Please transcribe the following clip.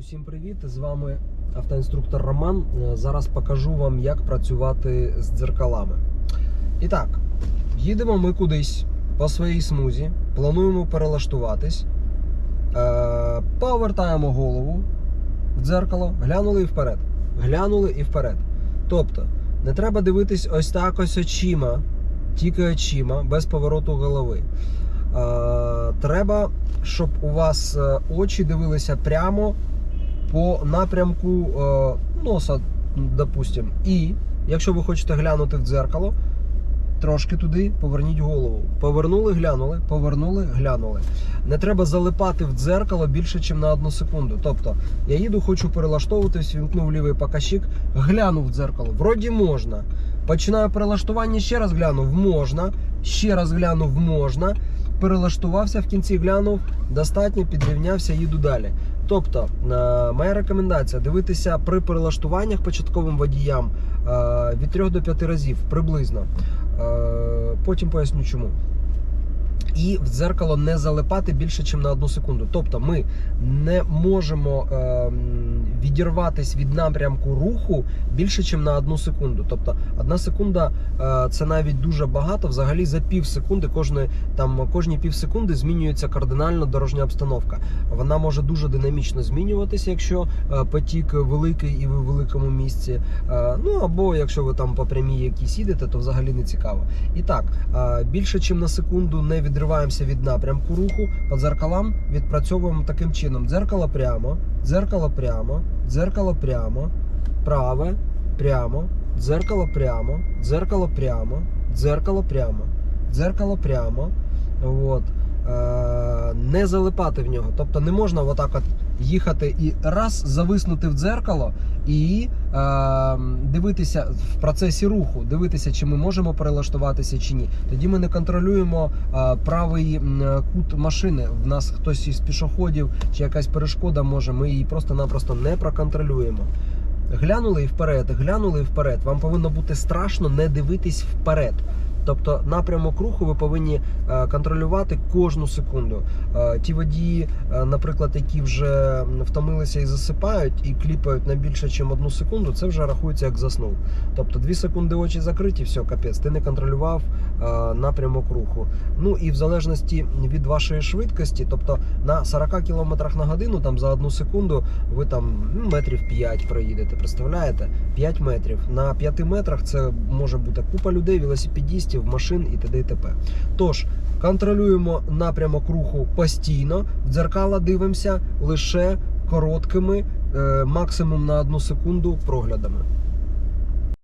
Усім привіт! З вами автоінструктор Роман. Е, Зараз покажу вам, як працювати з дзеркалами. І так, їдемо ми кудись по своїй смузі, плануємо перелаштуватись, е, повертаємо голову в дзеркало, глянули і вперед. Глянули і вперед. Тобто, не треба дивитись ось так ось очима, тільки очима, без повороту голови. Е, Треба, щоб у вас очі дивилися прямо по напрямку е, носа, допустим. І якщо ви хочете глянути в дзеркало, трошки туди поверніть голову. Повернули, глянули, повернули, глянули. Не треба залипати в дзеркало більше, ніж на одну секунду. Тобто, я їду, хочу перелаштовуватись, вімкнув лівий показчик, глянув в дзеркало. Вроді можна. Починаю перелаштування, ще раз глянув, можна. Ще раз глянув, можна. Перелаштувався в кінці, глянув, достатньо, підрівнявся, їду далі. Тобто, е, моя рекомендація дивитися при перелаштуваннях початковим водіям е, від 3 до 5 разів приблизно. Е, Потім поясню чому. І в дзеркало не залипати більше, ніж на одну секунду. Тобто ми не можемо м, відірватись від напрямку руху більше, ніж на одну секунду. Тобто, одна секунда е, це навіть дуже багато. Взагалі за пів секунди, кожної там кожні пів секунди змінюється кардинально дорожня обстановка. Вона може дуже динамічно змінюватися, якщо е, потік великий і ви в великому місці. Е, Ну або якщо ви там по прямій якійсь їдете, то взагалі не цікаво. І так, більше ніж на секунду не відриваємося від напрямку руху. По дзеркалам відпрацьовуємо таким чином: дзеркало прямо, дзеркало прямо, дзеркало прямо, праве, прямо, дзеркало прямо, дзеркало прямо, дзеркало прямо, дзеркало прямо. От. Е, не залипати в нього. Тобто не можна отак от їхати і раз зависнути в дзеркало і е, дивитися в процесі руху, дивитися, чи ми можемо перелаштуватися чи ні. Тоді ми не контролюємо е, правий м, кут машини. В нас хтось із пішоходів чи якась перешкода може, ми її просто-напросто не проконтролюємо. Глянули і вперед, глянули і вперед. Вам повинно бути страшно не дивитись вперед. Тобто напрямок руху ви повинні е, контролювати кожну секунду. Е, Ті водії, е, наприклад, які вже втомилися і засипають, і кліпають на більше, ніж одну секунду, це вже рахується як заснув. Тобто дві секунди очі закриті, все, капець, ти не контролював напрямок руху. Ну і в залежності від вашої швидкості, тобто на 40 км на годину, там за одну секунду ви там ну, метрів 5 проїдете. Представляєте? 5 метрів. На 5 метрах це може бути купа людей, велосипедістів, машин і т.д. і т.п. Тож контролюємо напрямок руху постійно, в дзеркала дивимося лише короткими, е, максимум на одну секунду проглядами.